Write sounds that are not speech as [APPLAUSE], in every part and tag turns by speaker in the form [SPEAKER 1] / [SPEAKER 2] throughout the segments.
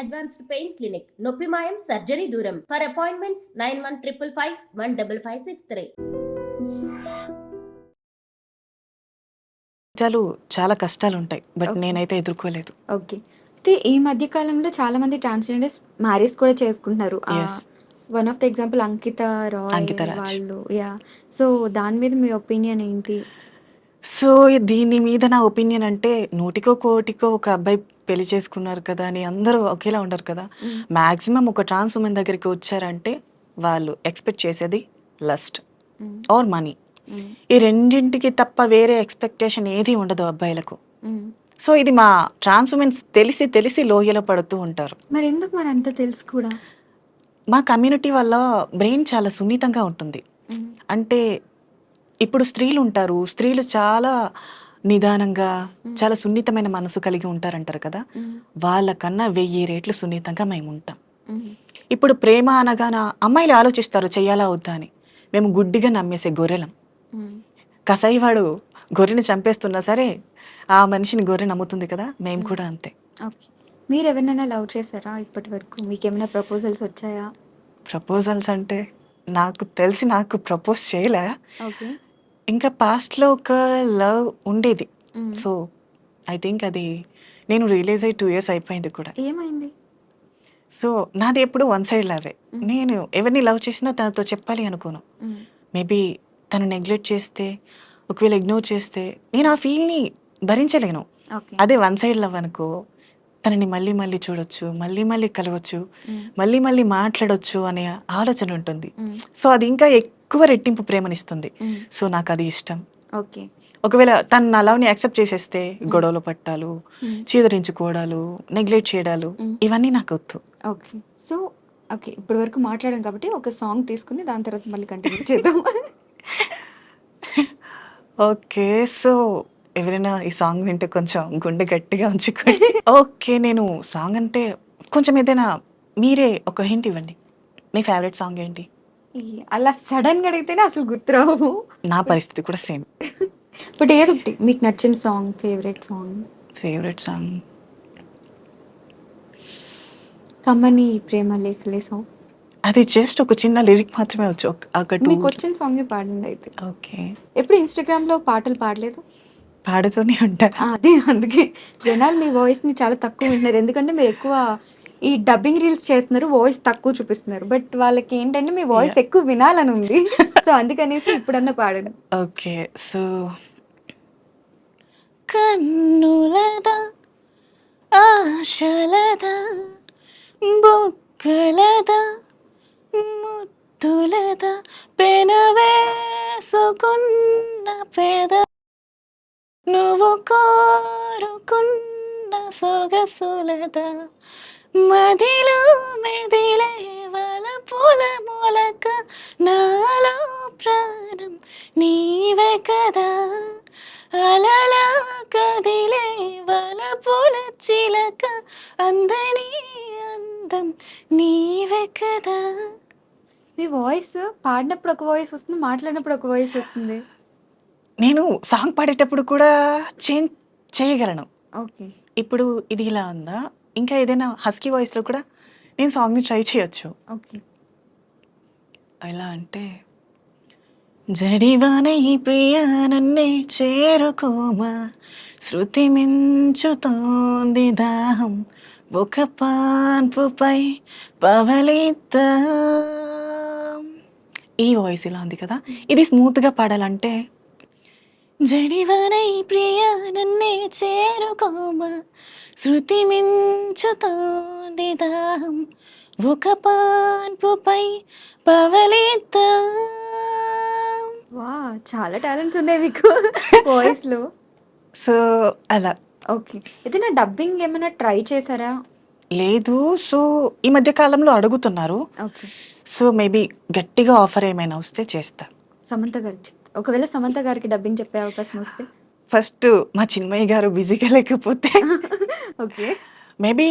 [SPEAKER 1] Advanced pain clinic. నొప్పి మాయం surgery దూరం. For appointments nine one triple five one double five six three.
[SPEAKER 2] చాలు చాలా కష్టాలు ఉంటాయి బట్. నేనైతే ఎదుర్కోలేదు.
[SPEAKER 3] ఓకే. అయితే ఈ మధ్య కాలంలో చాలా మంది ట్రాన్స్జెండర్స్ మ్యారేజ్ కూడా చేసుకుంటున్నారు. One of the example Ankita Roy. వాళ్ళు యా. సో దాని మీద మీ ఒపీనియన్ ఏంటి?
[SPEAKER 2] సో దీని మీద నా ఒపీనియన్ అంటే నూటికో కోటికో ఒక అబ్బాయి పెళ్ళి చేసుకున్నారు కదా అని అందరూ ఒకేలా ఉండరు కదా. మాక్సిమం ఒక ట్రాన్స్ ఉమెన్ దగ్గరికి వచ్చారంటే వాళ్ళు ఎక్స్పెక్ట్ చేసేది లస్ట్ ఆర్ మనీ. ఈ రెండింటికి తప్ప వేరే ఎక్స్పెక్టేషన్ ఏది ఉండదు అబ్బాయిలకు. సో ఇది మా ట్రాన్స్ ఉమెన్స్ తెలిసి తెలిసి లోయలో పడుతూ ఉంటారు.
[SPEAKER 3] మరి ఎందుకు మరి అంత తెలుసు కూడా?
[SPEAKER 2] మా కమ్యూనిటీ వల్ల బ్రెయిన్ చాలా సున్నితంగా ఉంటుంది. అంటే ఇప్పుడు స్త్రీలు ఉంటారు. స్త్రీలు చాలా నిదానంగా చాలా సున్నితమైన మనసు కలిగి ఉంటారంటారు కదా? వాళ్ళకన్నా వెయ్యి రేట్లు సున్నితంగా మేము ఉంటాం. ఇప్పుడు ప్రేమ అనగాన అమ్మాయిలు ఆలోచిస్తారు చెయ్యాలా వద్దా అని. మేము గుడ్డిగా నమ్మేసే గొర్రెలం. కసాయివాడు గొర్రెని చంపేస్తున్నా సరే ఆ మనిషిని గొర్రె నమ్ముతుంది కదా? మేము కూడా అంతే.
[SPEAKER 3] మీరు ఎవరినైనా లవ్ చేశారా ఇప్పటి వరకు? మీకు ఏమైనా ప్రపోజల్స్ వచ్చాయా?
[SPEAKER 2] ప్రపోజల్స్ అంటే నాకు తెలిసి నాకు ప్రపోజ్ చేయలే. ఇంకా పాస్ట్లో ఒక లవ్ ఉండేది. సో ఐ థింక్ అది నేను రిలీజ్ అయ్యి టూ ఇయర్స్ అయిపోయింది కూడా.
[SPEAKER 3] ఏమైంది?
[SPEAKER 2] సో నాది ఎప్పుడు వన్ సైడ్ లవే. నేను ఎవరిని లవ్ చేసినా తనతో చెప్పాలి అనుకోను. మేబీ తను నెగ్లెక్ట్ చేస్తే ఒకవేళ ఇగ్నోర్ చేస్తే నేను ఆ ఫీల్ని భరించలేను. అదే వన్ సైడ్ లవ్ అనుకో తనని మళ్ళీ మళ్ళీ చూడొచ్చు మళ్ళీ మళ్ళీ కలవచ్చు మళ్ళీ మళ్ళీ మాట్లాడొచ్చు అనే ఆలోచన ఉంటుంది. సో అది ఇంకా ఎక్కువ రెట్టింపు ప్రేమనిస్తుంది. సో నాకు అది ఇష్టం.
[SPEAKER 3] ఓకే.
[SPEAKER 2] ఒకవేళ తను నా లవ్ని యాక్సెప్ట్ చేసేస్తే గొడవలు పట్టాలు చీదరించుకోవడాలు నెగ్లెక్ట్ చేయడాలు. ఇవన్నీ నాకు వద్దు
[SPEAKER 3] ఓకే. సో ఓకే ఇప్పటి వరకు మాట్లాడాం కాబట్టి ఒక సాంగ్ తీసుకుని దాని తర్వాత మళ్ళీ కంటిన్యూ చేద్దాం. [LAUGHS]
[SPEAKER 2] ఓకే సో ఎవరైనా ఈ సాంగ్ వింటే కొంచెం గుండె గట్టిగా ఉంచుకోండి. [LAUGHS] ఓకే నేను సాంగ్ అంటే కొంచెం ఏదైనా మీరే ఒక హింట్ ఇవ్వండి. మీ ఫేవరెట్ సాంగ్ ఏంటి?
[SPEAKER 3] అలా సడన్గా అడిగితేనే అసలు గుర్తురావు
[SPEAKER 2] నా పరిస్థితి కూడా సేమ్
[SPEAKER 3] బట్ [LAUGHS] ఏదో ఒకటి మీకు నచ్చిన song favourite song
[SPEAKER 2] favourite song
[SPEAKER 3] కమ్మని ప్రేమ లేఖలే సాంగ్
[SPEAKER 2] అది జస్ట్ ఒక చిన్న లిరిక్ మాత్రమే వచ్చు
[SPEAKER 3] మీకు వచ్చిన సాంగ్ పాడండి అయితే.
[SPEAKER 2] ఓకే
[SPEAKER 3] ఎప్పుడు ఇన్స్టాగ్రామ్లో పాటలు పాడలేదు?
[SPEAKER 2] పాడుతూనే ఉంటా.
[SPEAKER 3] ఆ, అదే అందుకే. జనాలు మీ వాయిస్ని చాలా తక్కువ వింటున్నారు. ఎందుకంటే మీరు ఎక్కువ ఈ డబ్బింగ్ రీల్స్ చేస్తున్నారు వాయిస్ తక్కువ చూపిస్తున్నారు. బట్ వాళ్ళకి ఏంటంటే మీ వాయిస్ ఎక్కువ వినాలని ఉంది. సో అందుకనేసి ఇప్పుడన్నా పాడండి
[SPEAKER 2] ఓకే సో కన్నులదా ఆశలదా బొక్కలదా ముద్దులదా పెనవేసుకున్న పెద నువ్వు కోరుకున్న సొగసులత మదిలో మెదిలే వల పూల మూలక నాలో ప్రాణం నీవే కదా. అలలా కదిలే వల పూల చిలక అందని అందం నీవే కదా.
[SPEAKER 3] మీ వాయిస్ పాడినప్పుడు ఒక వాయిస్ వస్తుంది మాట్లాడినప్పుడు ఒక వాయిస్ వస్తుంది.
[SPEAKER 2] నేను సాంగ్ పాడేటప్పుడు కూడా చేంజ్ చేయగలను.
[SPEAKER 3] ఓకే.
[SPEAKER 2] ఇప్పుడు ఇది ఇలా ఉందా? ఇంకా ఏదైనా హస్కీ వాయిస్లో కూడా నేను సాంగ్ని ట్రై చేయొచ్చు.
[SPEAKER 3] ఓకే.
[SPEAKER 2] ఎలా అంటే జడివాన ఈ ప్రియా నన్నే చేరుకోమా? శృతి మించుతోంది దాహం. ఒక పాన్పుపై పవలిద్దా. ఈ వాయిస్ ఇలా ఉంది కదా. ఇది స్మూత్గా పాడాలంటే జడివాన ఈ ప్రియా నన్నే చేరుకోమా? శృతి మించుతోంది దాహం ఒక పాన్పుపై పవలిద్దా.
[SPEAKER 3] వా చాలా టాలెంట్స్ ఉన్నాయి మీకు [LAUGHS] వాయిస్లో
[SPEAKER 2] సో అలా.
[SPEAKER 3] ఓకే. ఏదైనా డబ్బింగ్ ఏమైనా ట్రై చేశారా?
[SPEAKER 2] లేదు. సో ఈ మధ్య కాలంలో అడుగుతున్నారు. సో మేబీ గట్టిగా ఆఫర్ ఏమైనా వస్తే చేస్తా.
[SPEAKER 3] సమంత గారికి ఒకవేళ సమంత గారికి డబ్బింగ్ చెప్పే అవకాశం వస్తే?
[SPEAKER 2] ఫస్ట్ మా చిన్మయ్య గారు బిజీగా లేకపోతే. [LAUGHS]
[SPEAKER 3] ఓకే
[SPEAKER 2] మేబీ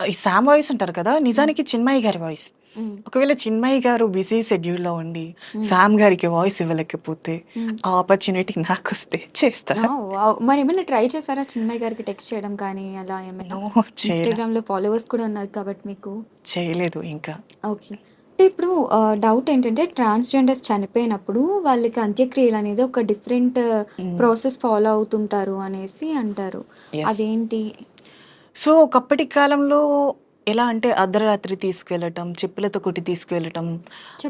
[SPEAKER 2] ఈ శామ్ వాయిస్ ఉంటారు కదా నిజానికి చిన్మయ్య గారి వాయిస్
[SPEAKER 3] మ్మ్.
[SPEAKER 2] ఒకవేళ చిన్మయ్య గారు బిజీ షెడ్యూల్లో ఉండి శామ్ గారికి వాయిస్ ఇవ్వలేకపోతే. ఆ ఆపర్చునిటీ నాకు వస్తే చేస్తా
[SPEAKER 3] ఆ, వావ్. మరి ఏమైనా ట్రై చేశారా చిన్మయ్య గారికి టెక్స్ట్ చేయడం కానీ అలా ఏమైనా? ఇన్స్టాగ్రామ్లో ఫాలోవర్స్ కూడా ఉన్నారు కాబట్టి మీకు?
[SPEAKER 2] చేయలేదు ఇంకా.
[SPEAKER 3] ఓకే అంటే ఇప్పుడు డౌట్ ఏంటంటే ట్రాన్స్జెండర్స్ చనిపోయినప్పుడు వాళ్ళకి అంత్యక్రియలు అనేది ఒక డిఫరెంట్ ప్రాసెస్ ఫాలో అవుతుంటారు అనేసి అంటారు. అదేంటి?
[SPEAKER 2] సో ఒకప్పటి కాలంలో ఎలా అంటే అర్ధరాత్రి తీసుకెళ్ళటం చెప్పులతో కొట్టి తీసుకెళ్ళటం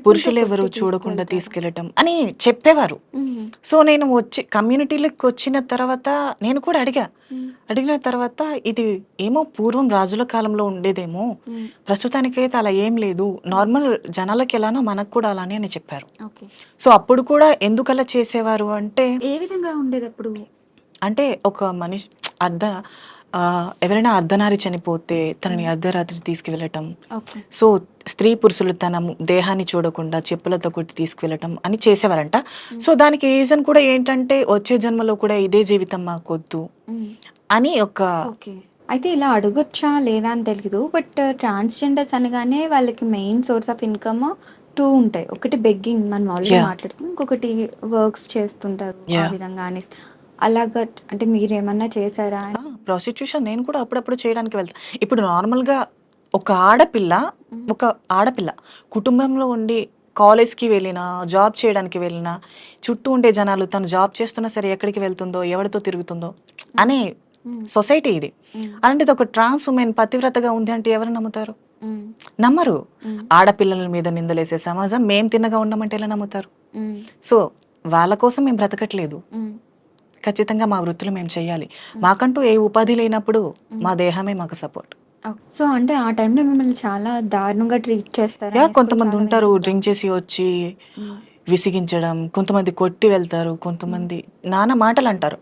[SPEAKER 2] పురుషులు ఎవరు చూడకుండా. తీసుకెళ్ళటం అని చెప్పేవారు. సో నేను వచ్చి కమ్యూనిటీలోకి వచ్చిన తర్వాత నేను కూడా అడిగా. అడిగిన తర్వాత ఇది ఏమో పూర్వం రాజుల కాలంలో ఉండేదేమో. ప్రస్తుతానికైతే అలా ఏం లేదు నార్మల్ జనాలకి ఎలానో మనకు కూడా అలానే అని చెప్పారు సో అప్పుడు కూడా ఎందుకలా చేసేవారు అంటే
[SPEAKER 3] ఏ విధంగా ఉండేది అప్పుడు
[SPEAKER 2] అంటే ఒక మనిషి అర్ధ ఎవరైనా అర్ధనారి చనిపోతే తనని అర్ధరాత్రి తీసుకువెళ్ళటం. సో స్త్రీ పురుషులు తన దేహాన్ని చూడకుండా చెప్పులతో కొట్టి తీసుకువెళ్ళటం అని చేసేవారంట. సో దానికి రీజన్ కూడా ఏంటంటే వచ్చే జన్మలో కూడా ఇదే జీవితం మాకొద్దు. అని ఒక
[SPEAKER 3] అయితే ఇలా అడగొచ్చా లేదా అని తెలీదు. బట్ ట్రాన్స్జెండర్స్ అనగానే వాళ్ళకి main source of income two ఉంటాయి. ఒకటి బెగ్గింగ్ మనం ఆల్రెడీ. మాట్లాడుతున్నాం ఇంకొకటి వర్క్స్ చేస్తుంటారు. ఆ. విధంగా అనేసి. అలాగా అంటే మీరు ఏమన్నా చేశారా
[SPEAKER 2] ప్రాస్టిట్యూషన్ నేను కూడా అప్పుడప్పుడు చేయడానికి వెళ్తాను ఇప్పుడు నార్మల్గా ఒక ఆడపిల్ల ఒక ఆడపిల్ల కుటుంబంలో ఉండి కాలేజ్కి వెళ్ళినా జాబ్ చేయడానికి వెళ్ళినా చుట్టూ ఉండే జనాలు తను జాబ్ చేస్తున్నా సరే ఎక్కడికి వెళ్తుందో ఎవరితో తిరుగుతుందో అనే. సొసైటీ ఇది. అలాంటిది ఒక ట్రాన్స్ ఉమెన్ పతివ్రతగా ఉంది అంటే ఎవరు నమ్ముతారు
[SPEAKER 3] మ్మ్.
[SPEAKER 2] నమ్మరు
[SPEAKER 3] మ్మ్.
[SPEAKER 2] ఆడపిల్లల మీద నిందలేసే సమాజం మేం తిన్నగా ఉండమంటే ఎలా నమ్ముతారు
[SPEAKER 3] మ్మ్.
[SPEAKER 2] సో వాళ్ళ కోసం మేము బ్రతకట్లేదు. ఖచ్చితంగా మా వృత్తులు మేము చేయాలి మాకంటూ ఏ ఉపాధి లేనప్పుడు మా దేహమే మాకు సపోర్ట్.
[SPEAKER 3] సో అంటే ఆ టైంలో మిమ్మల్ని చాలా దారుణంగా ట్రీట్ చేస్తారు
[SPEAKER 2] కొంతమంది ఉంటారు. డ్రింక్ చేసి వచ్చి. విసిగించడం కొంతమంది కొట్టి వెళ్తారు కొంతమంది నానా మాటలు అంటారు.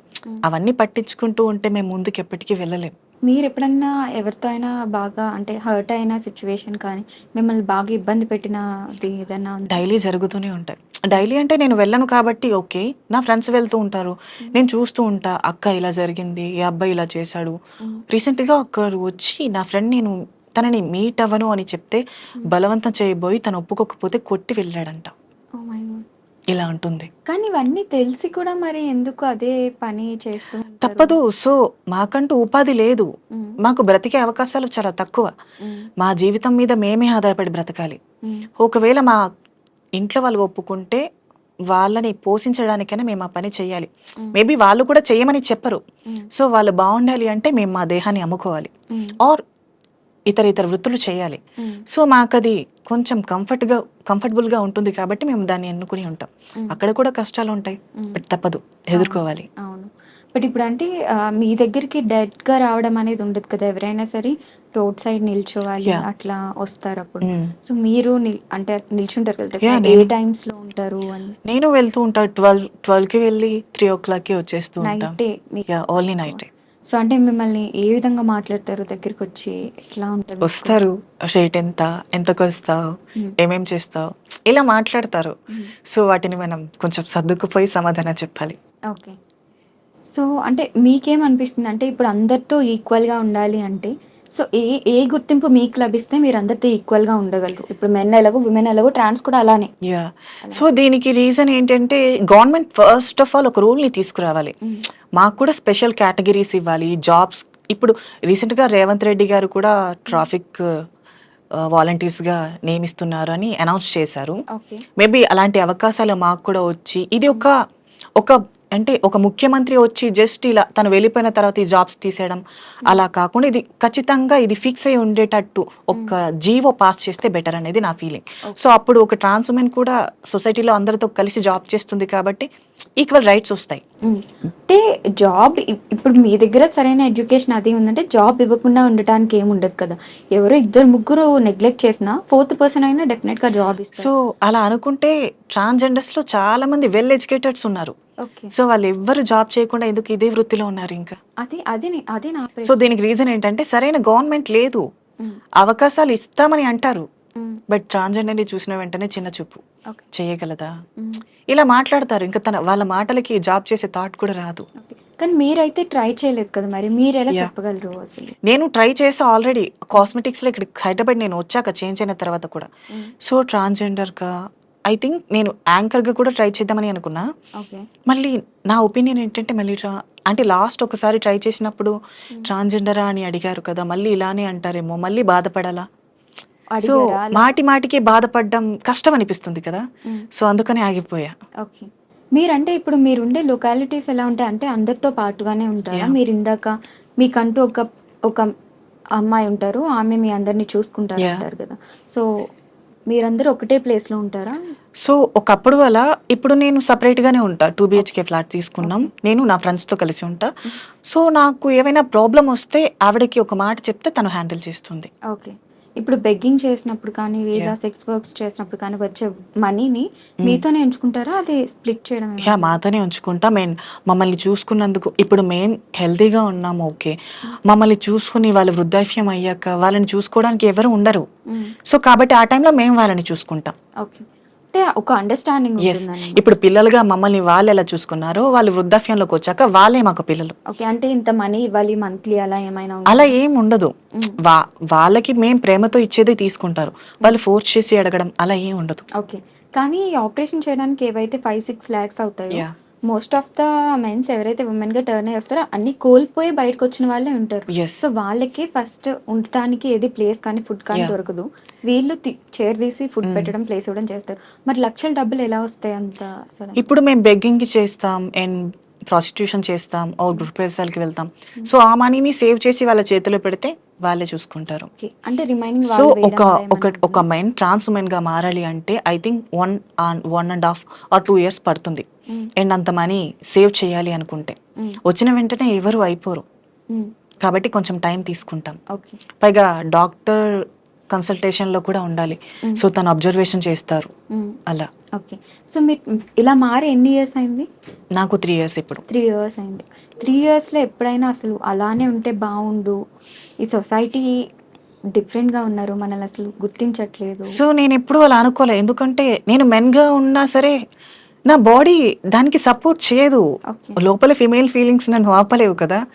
[SPEAKER 2] అవన్నీ పట్టించుకుంటూ ఉంటే మేము ముందుకు ఎప్పటికీ వెళ్ళలేం
[SPEAKER 3] మీరు ఎప్పుడన్నా ఎవరితో అయినా బాగా అంటే హర్ట్ అయిన సిచ్యువేషన్ కానీ మిమ్మల్ని బాగా ఇబ్బంది పెట్టినది ఏదైనా?
[SPEAKER 2] డైలీ జరుగుతూనే ఉంటాయి డైలీ అంటే నేను వెళ్ళను కాబట్టి ఓకే నా ఫ్రెండ్స్ వెళ్తూ ఉంటారు నేను చూస్తూ ఉంటా అక్క ఇలా జరిగింది ఈ అబ్బాయి ఇలా చేశాడు. రీసెంట్గా ఒకరు వచ్చి నా ఫ్రెండ్ నేను తనని మీట్ అవ్వను అని చెప్తే బలవంతం చేయబోయి తను ఒప్పుకోకపోతే కొట్టి వెళ్ళాడంట. ఇలా ఉంటుంది
[SPEAKER 3] కానీ ఇవన్నీ తెలిసి కూడా మరి ఎందుకు అదే పని చేస్తూ?
[SPEAKER 2] తప్పదు సో మాకంటూ ఉపాధి లేదు. మాకు బ్రతికే అవకాశాలు చాలా తక్కువ. మా జీవితం మీద మేమే ఆధారపడి బ్రతకాలి. ఒకవేళ మా ఇంట్లో వాళ్ళు ఒప్పుకుంటే వాళ్ళని పోషించడానికైనా మేము ఆ పని చేయాలి. మేబీ వాళ్ళు కూడా చేయమని చెప్పరు. సో వాళ్ళు బాగుండాలి అంటే మేము మా దేహాన్ని అమ్ముకోవాలి
[SPEAKER 3] మ్మ్.
[SPEAKER 2] ఆర్ ఇతర ఇతర వృత్తులు చేయాలి. సో మాకది కొంచెం కంఫర్ట్గా కంఫర్టబుల్గా ఉంటుంది కాబట్టి మేము దాన్ని ఎన్నుకుని ఉంటాం. అక్కడ కూడా కష్టాలు ఉంటాయి. బట్ తప్పదు ఎదుర్కోవాలి
[SPEAKER 3] అవును బట్ ఇప్పుడు అంటే మీ దగ్గరికి డైరెక్ట్గా రావడం అనేది ఉండదు కదా. ఎవరైనా సరే రోడ్ సైడ్ నిల్చోవాలి. అట్లా వస్తారు అప్పుడు.
[SPEAKER 2] మ్మ్.
[SPEAKER 3] సో మీరు అంటే నిల్చుంటారు కదా ఏ టైమ్స్లో ఉంటారు అని?
[SPEAKER 2] నేను వెళ్తూ ఉంటా. ట్వెల్వ్ ట్వెల్వ్కి వెళ్ళి త్రీ ఓ క్లాక్కి వచ్చేస్తూ ఉంటాం.
[SPEAKER 3] నైటే
[SPEAKER 2] ఓన్లీ నైట్
[SPEAKER 3] సో అంటే మిమ్మల్ని ఏ విధంగా మాట్లాడతారు? దగ్గరికి వచ్చి ఎట్లా ఉంటుంది
[SPEAKER 2] వస్తారు. రేట్ ఎంత? ఎంతకు వస్తావు?
[SPEAKER 3] మ్మ్.
[SPEAKER 2] ఏమేం చేస్తావు? ఇలా మాట్లాడతారు.
[SPEAKER 3] మ్మ్.
[SPEAKER 2] సో వాటిని మనం కొంచెం సర్దుకుపోయి సమాధానం చెప్పాలి.
[SPEAKER 3] ఓకే. సో అంటే మీకేమనిపిస్తుంది? అంటే ఇప్పుడు అందరితో ఈక్వల్గా ఉండాలి అంటే సో ఏ ఏ గుర్తింపు మీకు లభిస్తే మీరు అందరితో ఈక్వల్గా ఉండగలరు? ఇప్పుడు మెన్ ఎలాగో విమెన్ ఎలాగో ట్రాన్స్ కూడా అలానే.
[SPEAKER 2] యా సో దీనికి రీజన్ ఏంటంటే గవర్నమెంట్ ఫస్ట్ ఆఫ్ ఆల్ ఒక రూల్ని తీసుకురావాలి. మాకు కూడా స్పెషల్ కేటగిరీస్ ఇవ్వాలి. జాబ్స్ ఇప్పుడు రీసెంట్గా రేవంత్ రెడ్డి గారు కూడా ట్రాఫిక్ వాలంటీర్స్గా నియమిస్తున్నారు అని అనౌన్స్ చేశారు. మేబీ అలాంటి అవకాశాలు మాకు కూడా వచ్చి ఇది ఒక ఒక అంటే ఒక ముఖ్యమంత్రి వచ్చి జస్ట్ ఇలా తను వెళ్ళిపోయిన తర్వాత ఈ జాబ్స్ తీసేయడం అలా కాకుండా ఇది ఖచ్చితంగా ఇది ఫిక్స్ అయి ఉండేటట్టు ఒక జీవో పాస్ చేస్తే బెటర్ అనేది నా ఫీలింగ్ సో అప్పుడు ఒక ట్రాన్స్ ఉమెన్ కూడా సొసైటీలో అందరితో కలిసి జాబ్ చేస్తుంది కాబట్టి ఈక్వల్ రైట్స్ వస్తాయి.
[SPEAKER 3] మ్మ్. అంటే జాబ్ ఇప్- ఇప్పుడు మీ దగ్గర సరైన ఎడ్యుకేషన్ అది ఉందంటే జాబ్ ఇవ్వకుండా ఉండటానికి ఏమి ఉండదు కదా. ఎవరో ఇద్దరు ముగ్గురు నెగ్లెక్ట్ చేసినా ఫోర్త్ పర్సన్ అయినా డెఫినెట్గా జాబ్ ఇస్తారు.
[SPEAKER 2] సో అలా అనుకుంటే ట్రాన్స్జెండర్స్లో చాలా మంది వెల్ ఎడ్యుకేటెడ్స్ ఉన్నారు. సో వాళ్ళు ఎవ్వరు జాబ్ చేయకుండా ఎందుకు ఇదే వృత్తిలో ఉన్నారు ఇంకా?
[SPEAKER 3] అది అది నే- అది నా
[SPEAKER 2] సో. దీనికి రీజన్ ఏంటంటే సరైన గవర్నమెంట్ లేదు. అవకాశాలు ఇస్తామని అంటారు. బట్ ట్రాన్స్జెండర్ని చూసిన వెంటనే చిన్న చూపు. చేయగలదా. ఇలా మాట్లాడతారు. ఇంకా తన వాళ్ళ మాటలకి జాబ్ చేసే థాట్ కూడా రాదు.
[SPEAKER 3] కానీ మీరైతే ట్రై చేయలేదు కదా మరి? మీరు ఎలా. చెప్పగలరు అసలు?
[SPEAKER 2] నేను ట్రై చేసా ఆల్రెడీ కాస్మెటిక్స్లో ఇక్కడ హైదరాబాద్ నేను వచ్చాక చేంజ్ అయిన తర్వాత కూడా. సో ట్రాన్స్జెండర్గా ఐ థింక్ నేను యాంకర్గా కూడా ట్రై చేద్దామని అనుకున్నా. మళ్ళీ నా ఒపీనియన్ ఏంటంటే మళ్ళీ ట్రా అంటే లాస్ట్ ఒకసారి ట్రై చేసినప్పుడు ట్రాన్స్జెండరా అని అడిగారు కదా మళ్ళీ ఇలానే అంటారేమో మళ్ళీ బాధపడాలా? సో? మాటి మాటికి బాధపడడం కష్టం అనిపిస్తుంది కదా. సో అందుకని ఆగిపోయా.
[SPEAKER 3] ఓకే మీరంటే ఇప్పుడు మీరు ఉండే లొకాలిటీస్ ఎలా ఉంటాయి? అంటే అందరితో పాటుగానే ఉంటారా. మీరు ఇందాక మీకంటూ ఒక ఒక అమ్మాయి ఉంటారు ఆమె మీ అందరిని చూసుకుంటారు. అంటారు కదా. సో మీరందరూ ఒకటే ప్లేస్లో ఉంటారా?
[SPEAKER 2] సో ఒకప్పుడు అలా ఇప్పుడు నేను separate గానే ఉంటా. టూ బిహెచ్కే ఫ్లాట్ తీసుకున్నాం. నేను నా friends తో కలిసి ఉంటా. సో నాకు ఏమైనా ప్రాబ్లం వస్తే ఆవిడకి ఒక మాట చెప్తే తను హ్యాండిల్ చేస్తుంది.
[SPEAKER 3] ఓకే. ఇప్పుడు బెగ్గింగ్ చేసినప్పుడు కానీ లేదా సెక్స్ వర్క్స్ చేసినప్పుడు కానీ వచ్చే మనీని మీతోనే ఎంచుకుంటారా అది స్ప్లిట్ చేయడం?
[SPEAKER 2] యా మాతోనే ఉంచుకుంటా. మేము మమ్మల్ని చూసుకున్నందుకు ఇప్పుడు మేము హెల్తీగా ఉన్నాము ఓకే. మమ్మల్ని చూసుకుని వాళ్ళు వృద్ధాప్యం అయ్యాక వాళ్ళని చూసుకోవడానికి ఎవరు ఉండరు.
[SPEAKER 3] మ్మ్.
[SPEAKER 2] సో కాబట్టి ఆ టైంలో మేము వాళ్ళని చూసుకుంటాం.
[SPEAKER 3] ఓకే. అంటే ఒక అండర్స్టాండింగ్
[SPEAKER 2] ఎస్ ఇప్పుడు పిల్లలుగా మమ్మల్ని వాళ్ళు ఎలా చూసుకున్నారో వాళ్ళు వృద్ధాప్యంలోకి వచ్చాక వాళ్ళే మాకు పిల్లలు.
[SPEAKER 3] ఓకే అంటే ఇంత మనీ ఇవ్వాలి మంత్లీ అలా ఏమైనా?
[SPEAKER 2] అలా ఏం ఉండదు.
[SPEAKER 3] మ్మ్.
[SPEAKER 2] వా వాళ్ళకి మేము ప్రేమతో ఇచ్చేది తీసుకుంటారు. వాళ్ళు ఫోర్స్ చేసి అడగడం అలా ఏం ఉండదు.
[SPEAKER 3] ఓకే కానీ ఆపరేషన్ చేయడానికి ఏవైతే ఫైవ్ సిక్స్ ల్యాక్స్ అవుతాయో. మోస్ట్ ఆఫ్ ద మెన్స్ ఎవరైతే ఉమెన్గా టర్న్ అయ్యి వస్తారో అన్ని కోల్పోయి బయటకు వచ్చిన వాళ్ళే ఉంటారు సో వాళ్ళకి ఫస్ట్ ఉండటానికి ఏది ప్లేస్ కానీ ఫుడ్ కానీ. దొరకదు వీళ్ళు చైర్ తీసి ఫుడ్
[SPEAKER 2] Mm.
[SPEAKER 3] పెట్టడం ప్లేస్ ఇవ్వడం చేస్తారు మరి లక్షల డబ్బులు ఎలా వస్తాయి అంత?
[SPEAKER 2] ఇప్పుడు మేము బెగ్గింగ్ చేస్తాం అండ్ ప్రాస్టిట్యూషన్ చేస్తాం ఓ గృహ వ్యవసాయాలకి వెళ్తాం. సో ఆ మనీని సేవ్ చేసి వాళ్ళ చేతిలో పెడితే వాళ్ళే చూసుకుంటారు.
[SPEAKER 3] అంటే రిమైనింగ్
[SPEAKER 2] సో ఒక ఒక ఒక మెన్ ట్రాన్స్ ఉమెన్గా మారాలి అంటే I think one one and half or two years పడుతుంది. అండ్ అంత మనీ సేవ్ చేయాలి అనుకుంటే. వచ్చిన వెంటనే ఎవరు అయిపోరు. కాబట్టి కొంచెం టైం తీసుకుంటాం.
[SPEAKER 3] ఓకే
[SPEAKER 2] పైగా డాక్టర్ కన్సల్టేషన్లో కూడా ఉండాలి. సో తను అబ్జర్వేషన్ చేస్తారు. అలా.
[SPEAKER 3] ఓకే. సో మీరు ఇలా మారి ఎన్ని ఇయర్స్ అయింది?
[SPEAKER 2] నాకు త్రీ ఇయర్స్ ఇప్పుడు.
[SPEAKER 3] త్రీ ఇయర్స్ అయింది. త్రీ ఇయర్స్లో ఎప్పుడైనా అసలు అలానే ఉంటే బాగుండు? ఈ సొసైటీ డిఫరెంట్గా ఉన్నారు. మనల్ని అసలు గుర్తించట్లేదు.
[SPEAKER 2] సో నేను ఎప్పుడు అలా అనుకోలే. ఎందుకంటే నేను men గా ఉన్నా సరే నా బాడీ దానికి సపోర్ట్ చేయదు. లోపల ఫిమేల్ ఫీలింగ్స్ నన్ను ఆపలేవు కదా.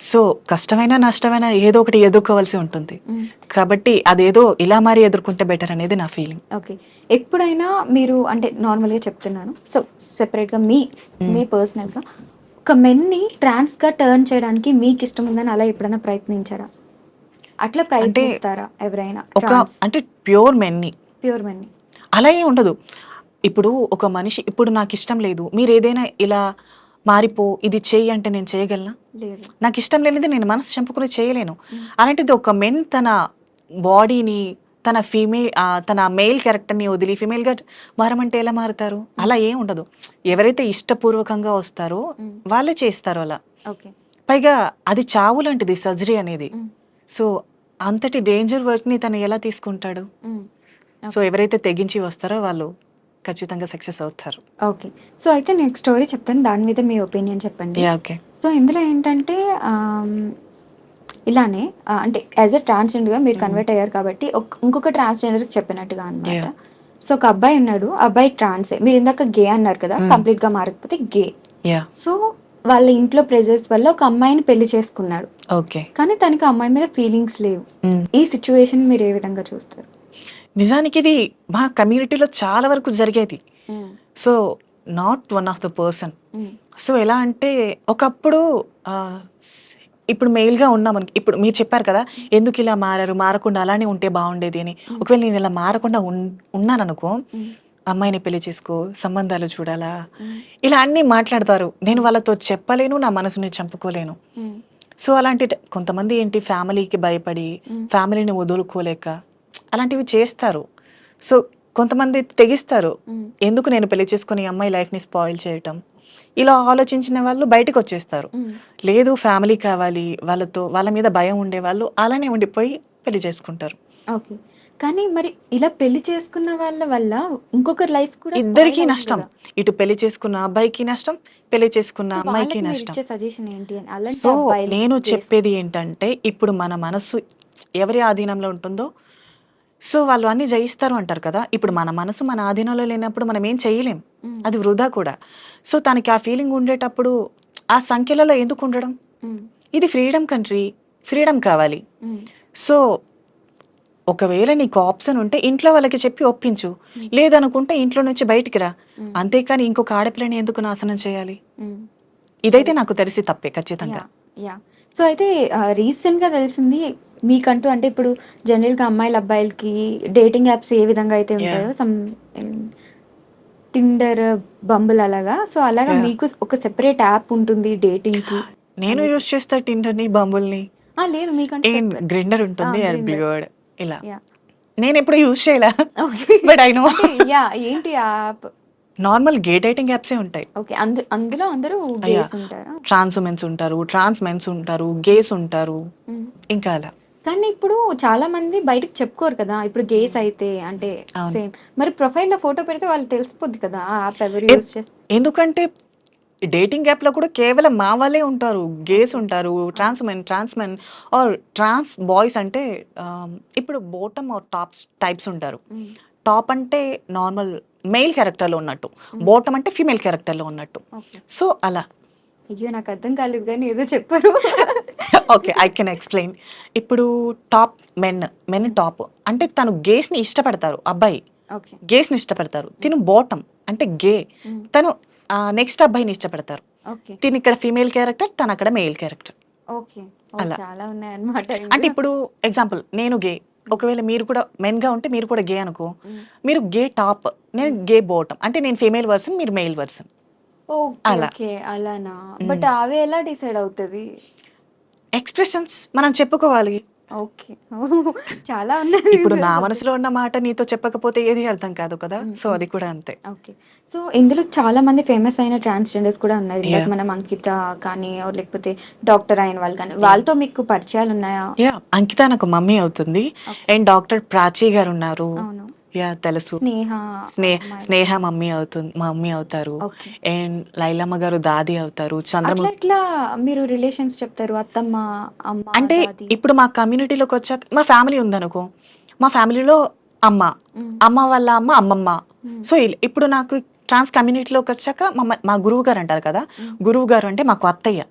[SPEAKER 2] సో కష్టమైన నష్టమైన ఏదో ఒకటి ఎదుర్కోవాల్సి ఉంటుంది. కాబట్టి అదేదో ఇలా మారి ఎదుర్కొంటే బెటర్ అనేది నా ఫీలింగ్.
[SPEAKER 3] ఓకే. ఎప్పుడైనా మీరు అంటే నార్మల్గా చెప్తున్నాను. సో సెపరేట్గా మీ మీ పర్సనల్గా ఒక మెన్ని ట్రాన్స్గా టర్న్ చేయడానికి మీకు ఇష్టం ఉందని అలా ఎప్పుడైనా ప్రయత్నించారా? అట్లా ప్రయత్నిస్తారా ఎవరైనా?
[SPEAKER 2] ఒక అంటే ప్యూర్ మెన్ని.
[SPEAKER 3] ప్యూర్ మెన్ని.
[SPEAKER 2] అలా ఏం ఉండదు. ఇప్పుడు ఒక మనిషి ఇప్పుడు నాకు ఇష్టం లేదు. మీరు ఏదైనా ఇలా మారిపో ఇది చెయ్యి అంటే నేను చేయగలనా? నాకు ఇష్టం లేనిది నేను మనసు చంపుకుని చేయలేను. అలాంటిది ఒక మెన్ తన బాడీని తన ఫీమేల్ తన మేల్ క్యారెక్టర్ని వదిలి ఫీమేల్గా మారమంటే ఎలా మారుతారు? అలా ఏం ఉండదు. ఎవరైతే ఇష్టపూర్వకంగా వస్తారో. వాళ్ళే చేస్తారు అలా.
[SPEAKER 3] ఓకే.
[SPEAKER 2] పైగా అది చావు లాంటిది సర్జరీ అనేది. సో అంతటి డేంజర్ వర్క్ని తను ఎలా తీసుకుంటాడు? సో ఎవరైతే తెగించి వస్తారో వాళ్ళు. ఖచ్చితంగా సక్సెస్ అవుతారు.
[SPEAKER 3] ఓకే. సో అయితే నేను స్టోరీ చెప్తాను. దాని మీద మీ ఒపీనియన్ చెప్పండి.
[SPEAKER 2] ఓకే
[SPEAKER 3] సో ఇందులో ఏంటంటే ఇలానే అంటే యాజ్ అ ట్రాన్స్జెండర్గా మీరు కన్వర్ట్ అయ్యారు కాబట్టి ఇంకొక ట్రాన్స్జెండర్కి చెప్పినట్టుగా అనమాట. సో ఒక అబ్బాయి ఉన్నాడు. అబ్బాయి ట్రాన్సే. మీరు ఇందాక గే అన్నారు కదా
[SPEAKER 2] Mm.
[SPEAKER 3] కంప్లీట్గా మారకపోతే గే సో వాళ్ళ ఇంట్లో ప్రెజర్స్ వల్ల ఒక అమ్మాయిని పెళ్ళి చేసుకున్నాడు.
[SPEAKER 2] ఓకే
[SPEAKER 3] కానీ తనకి ఆ అమ్మాయి మీద ఫీలింగ్స్ లేవు. ఈ సిచ్యువేషన్ మీరు ఏ విధంగా చూస్తారు?
[SPEAKER 2] నిజానికి ఇది మా కమ్యూనిటీలో చాలా వరకు జరిగేది. So not one of the person so ఎలా అంటే ఒకప్పుడు ఇప్పుడు మెయిల్గా ఉన్నాం మనకి ఇప్పుడు మీరు చెప్పారు కదా ఎందుకు ఇలా మారారు మారకుండా అలానే ఉంటే బాగుండేది అని. ఒకవేళ నేను ఇలా మారకుండా ఉన్- ఉన్నాను అనుకో అమ్మాయిని పెళ్ళి చేసుకో సంబంధాలు చూడాలా? ఇలా అన్నీ మాట్లాడతారు. నేను వాళ్ళతో చెప్పలేను నా మనసుని చంపుకోలేను. సో అలాంటి కొంతమంది ఏంటి ఫ్యామిలీకి భయపడి. ఫ్యామిలీని వదులుకోలేక అలాంటివి చేస్తారు. సో కొంతమంది తెగిస్తారు. ఎందుకు నేను పెళ్ళి చేసుకుని అమ్మాయి లైఫ్ని స్పాయిల్ చేయటం? ఇలా ఆలోచించిన వాళ్ళు బయటకు వచ్చేస్తారు. లేదు ఫ్యామిలీ కావాలి వాళ్ళతో వాళ్ళ మీద భయం ఉండే వాళ్ళు అలానే ఉండిపోయి పెళ్ళి చేసుకుంటారు.
[SPEAKER 3] ఓకే. కానీ మరి ఇలా పెళ్ళి చేసుకున్న వాళ్ళ వల్ల ఇంకొకరి లైఫ్ కూడా
[SPEAKER 2] ఇద్దరికి నష్టం. ఇటు పెళ్ళి చేసుకున్న అబ్బాయికి నష్టం పెళ్ళి చేసుకున్న అమ్మాయికి నష్టం.
[SPEAKER 3] సజెషన్ ఏంటి?
[SPEAKER 2] సో నేను చెప్పేది ఏంటంటే ఇప్పుడు మన మనసు ఎవరి ఆధీనంలో ఉంటుందో సో వాళ్ళు అన్ని జయిస్తారు అంటారు కదా. ఇప్పుడు మన మనసు మన ఆధీనంలో లేనప్పుడు మనం ఏం చేయలేం. అది వృధా కూడా. సో తనకి ఆ ఫీలింగ్ ఉండేటప్పుడు ఆ సంఖ్యలలో ఎందుకు ఉండడం? ఇది ఫ్రీడమ్ కంట్రీ ఫ్రీడమ్ కావాలి. సో ఒకవేళ నీకు ఆప్షన్ ఉంటే ఇంట్లో వాళ్ళకి చెప్పి ఒప్పించు. లేదనుకుంటే ఇంట్లో నుంచి బయటికి రా. అంతేకాని ఇంకొక ఆడపిల్లని ఎందుకు నాశనం చేయాలి. ఇదైతే నాకు తెలిసి తప్పే ఖచ్చితంగా.
[SPEAKER 3] యా సో అయితే రీసెంట్గా తెలిసింది మీకంటూ అంటే ఇప్పుడు జనరల్గా అమ్మాయిల అబ్బాయిలకి డేటింగ్ యాప్స్ ఏ విధంగా అయితే ఉంటాయో సమ్ టిండర్ బంబుల్ అలాగా. సో అలాగా. మీకు ఒక సెపరేట్ యాప్ ఉంటుంది డేటింగ్కి
[SPEAKER 2] నేను యూజ్ చేస్తా టిండర్ని బంబుల్ని
[SPEAKER 3] ఆ లేదు మీకంటే
[SPEAKER 2] గ్రిండర్ ఉంటుంది ఇలా. నేను ఎప్పుడు యూజ్ చేయలే? బట్ ఐ నో
[SPEAKER 3] యా ఏంటి యాప్
[SPEAKER 2] నార్మల్ గే డేటింగ్ యాప్సే ఉంటాయి.
[SPEAKER 3] ఓకే అందు అందులో అందరూ గేస్ ఉంటారా?
[SPEAKER 2] ట్రాన్స్ ఉమెన్స్ ఉంటారు ట్రాన్స్ మెన్స్ ఉంటారు గేస్ ఉంటారు. ఇంకా అలా.
[SPEAKER 3] కానీ ఇప్పుడు చాలా మంది బయటకు చెప్పుకోరు కదా ఇప్పుడు గేస్ అయితే అంటే. సేమ్. మరి ప్రొఫైల్లో ఫోటో పెడితే వాళ్ళు తెలిసిపోద్ది కదా ఆ యాప్ ఎవరు యూస్ చేస్తారు?
[SPEAKER 2] ఎందుకంటే డేటింగ్ యాప్లో కూడా కేవలం మా వాళ్ళే ఉంటారు గేస్ ఉంటారు trans men trans men or trans boys అంటే ఇప్పుడు బోటమ్ ఆర్ టాప్స్ టైప్స్ ఉంటారు. టాప్ అంటే నార్మల్ మెయిల్ క్యారెక్టర్లో ఉన్నట్టు బోటమ్ అంటే ఫీమేల్ క్యారెక్టర్లో ఉన్నట్టు. సో అలా.
[SPEAKER 3] అయ్యో నాకు అర్థం కాలేదు కానీ ఏదో చెప్పారు. [LAUGHS]
[SPEAKER 2] Okay I can explain. ఇప్పుడు టాప్ మెన్ మెన్ టాప్ అంటే తను గేస్ని ఇష్టపడతారు అబ్బాయి. గేస్ని ఇష్టపడతారు. తిను బాటమ్ అంటే గే. తను నెక్స్ట్ అబ్బాయిని ఇష్టపడతారు. తిని ఇక్కడ ఫీమేల్ క్యారెక్టర్ తను అక్కడ మెయిల్ క్యారెక్టర్.
[SPEAKER 3] ఓకే.
[SPEAKER 2] అలా. అంటే ఇప్పుడు ఎగ్జాంపుల్ నేను గే. ఒకవేళ మీరు కూడా మెన్గా ఉంటే మీరు కూడా గే అనుకో. మీరు గే టాప్ నేను గే బాటమ్. అంటే నేను ఫీమేల్ వర్సన్ మీరు మెయిల్ వర్సన్.
[SPEAKER 3] ఓకే అలానా? బట్ అవి ఎలా డిసైడ్ అవుతుంది?
[SPEAKER 2] ఎక్స్ప్రెషన్స్ మనం చెప్పుకోవాలి.
[SPEAKER 3] ఓకే. [LAUGHS] చాలా ఉన్నాయి
[SPEAKER 2] ఇప్పుడు నా మనసులో ఉన్న మాట నీతో చెప్పకపోతే ఏది అర్థం కాదు కదా? సో అది కూడా అంతే.
[SPEAKER 3] ఓకే. సో ఇందులో చాలా మంది ఫేమస్ అయిన ట్రాన్స్జెండర్స్ కూడా
[SPEAKER 2] Yeah.
[SPEAKER 3] మనం అంకిత కానీ లేకపోతే డాక్టర్ అయిన వాళ్ళు కానీ. వాళ్ళతో మీకు పరిచయాలు ఉన్నాయా?
[SPEAKER 2] అంకిత నాకు మమ్మీ అవుతుంది. అండ్ డాక్టర్ ప్రాచీ గారు ఉన్నారు.
[SPEAKER 3] అవును.
[SPEAKER 2] యా తెలుసు
[SPEAKER 3] స్నేహ
[SPEAKER 2] స్నే
[SPEAKER 3] అమ్మాయి.
[SPEAKER 2] స్నేహ మమ్మీ అవుతుంది మమ్మీ అవుతారు అండ్ లైలమ్మ గారు దాది అవుతారు
[SPEAKER 3] అట్లా
[SPEAKER 2] చంద్రముఖి
[SPEAKER 3] ఎట్లా మీరు రిలేషన్స్ చెప్తారు అత్తమ్మ అమ్మ
[SPEAKER 2] అంటే? ఇప్పుడు మా కమ్యూనిటీలోకి వచ్చాక మా ఫ్యామిలీ ఉందనుకో మా ఫ్యామిలీలో అమ్మ
[SPEAKER 3] మ్మ్.
[SPEAKER 2] అమ్మ వాళ్ళ అమ్మ అమ్మమ్మ
[SPEAKER 3] మ్మ్.
[SPEAKER 2] సో ఇప్పుడు నాకు ట్రాన్స్ కమ్యూనిటీలోకి వచ్చాక మా మ- గురువు గారు అంటారు కదా. గురువు గారు అంటే మాకు అత్తయ్య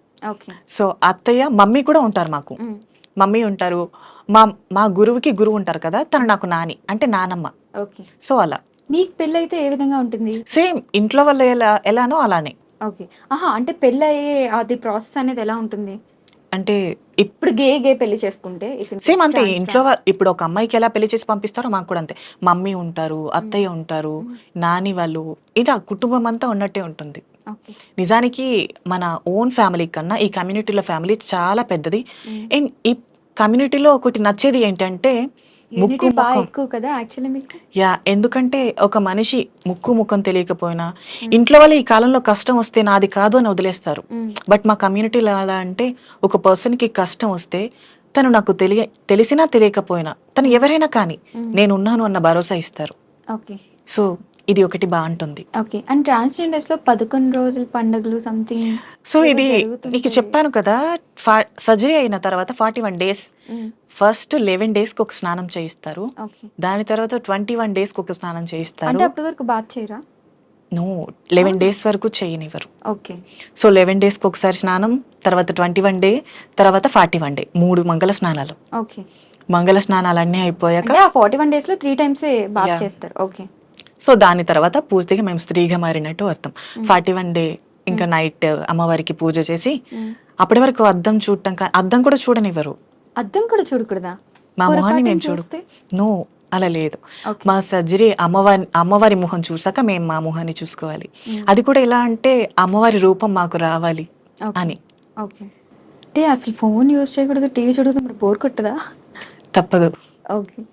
[SPEAKER 2] సో అత్తయ్య మమ్మీ కూడా ఉంటారు మాకు
[SPEAKER 3] మ్మ్.
[SPEAKER 2] మమ్మీ ఉంటారు మా మా గురువుకి గురువు ఉంటారు కదా తను నాకు నాని అంటే నానమ్మ
[SPEAKER 3] ఓకే.
[SPEAKER 2] సో అలా.
[SPEAKER 3] మీకు పెళ్ళైతే ఏ విధంగా ఉంటుంది?
[SPEAKER 2] సేమ్ ఇంట్లో వాళ్ళు ఎలా ఎలానో అలానే.
[SPEAKER 3] ఓకే. ఆహా అంటే పెళ్ళి అయ్యే అది ప్రాసెస్ అనేది ఎలా ఉంటుంది?
[SPEAKER 2] అంటే
[SPEAKER 3] ఇప్పుడు గే గే పెళ్ళి చేసుకుంటే
[SPEAKER 2] సేమ్ అంతే ఇంట్లో ఇప్పుడు ఒక అమ్మాయికి ఎలా పెళ్ళి చేసి పంపిస్తారో మాకు కూడా అంతే. మమ్మీ ఉంటారు అత్తయ్య ఉంటారు నాని వాళ్ళు ఇలా కుటుంబం అంతా ఉన్నట్టే ఉంటుంది. నిజానికి మన ఓన్ ఫ్యామిలీ కన్నా ఈ కమ్యూనిటీలో ఫ్యామిలీ చాలా పెద్దది. అండ్ ఈ కమ్యూనిటీలో ఒకటి నచ్చేది ఏంటంటే ముక్కు
[SPEAKER 3] బాగా ఎక్కువ కదా యాక్చువల్లీ మీకు?
[SPEAKER 2] యా ఎందుకంటే ఒక మనిషి ముక్కు ముఖం తెలియకపోయినా ఇంట్లో వాళ్ళు ఈ కాలంలో కష్టం వస్తే నాది కాదు అని వదిలేస్తారు. బట్ మా కమ్యూనిటీలో ఎలా అంటే ఒక పర్సన్కి కష్టం వస్తే తను నాకు తెలియ తెలిసినా తెలియకపోయినా తను ఎవరైనా కానీ
[SPEAKER 3] మ్మ్.
[SPEAKER 2] నేను ఉన్నాను అన్న భరోసా ఇస్తారు.
[SPEAKER 3] ఓకే
[SPEAKER 2] సో ఇది ఒకటి బాగుంటుంది.
[SPEAKER 3] ఓకే. అండ్ ట్రాన్స్జెండర్స్లో పదకొండు రోజుల పండుగలు సంథింగ్
[SPEAKER 2] సో ఇది నీకు చెప్పాను కదా సర్జరీ అయిన తర్వాత forty one days first eleven డేస్కి ఒక స్నానం చేయిస్తారు. దాని తర్వాత ట్వంటీ వన్ డేస్కి ఒక స్నానం చేయిస్తారు.
[SPEAKER 3] అంటే అప్పటి వరకు బాత్ చేయరా?
[SPEAKER 2] నో లెవెన్ డేస్ వరకు చేయనివ్వరు.
[SPEAKER 3] ఓకే.
[SPEAKER 2] సో లెవెన్ డేస్కి ఒకసారి స్నానం తర్వాత ట్వంటీ వన్ డే తర్వాత ఫార్టీ వన్ డే మూడు మంగళ స్నానాలు.
[SPEAKER 3] ఓకే.
[SPEAKER 2] మంగళ స్నానాలు అన్నీ అయిపోయాక
[SPEAKER 3] ఫార్టీ వన్ డేస్లో త్రీ టైమ్స్ బాత్
[SPEAKER 2] Yeah.
[SPEAKER 3] చేస్తారు. ఓకే.
[SPEAKER 2] సో దాని తర్వాత పూర్తిగా మేము స్త్రీగా మారినట్టు అర్థం. ఫార్టీ వన్ డే ఇంకా నైట్ అమ్మవారికి పూజ చేసి అప్పటి వరకు అద్దం చూడటం కా- అద్దం కూడా చూడనివ్వరు.
[SPEAKER 3] అద్దం కూడా చూడకూడదా?
[SPEAKER 2] మా మొహాన్ని మేము చూడు
[SPEAKER 3] చూస్తే?
[SPEAKER 2] నో అలా లేదు. మా సర్జరీ అమ్మవారి అమ్మవారి ముఖం చూసాక మేము మా ముఖాన్ని చూసుకోవాలి. అది కూడా ఎలా అంటే అమ్మవారి రూపం మాకు రావాలి. అని.
[SPEAKER 3] అంటే అసలు ఫోన్ యూజ్ చేయకూడదు టీవీ చూడకూడదు మరి బోర్ కొట్టదా?
[SPEAKER 2] తప్పదు.
[SPEAKER 3] ఓకే.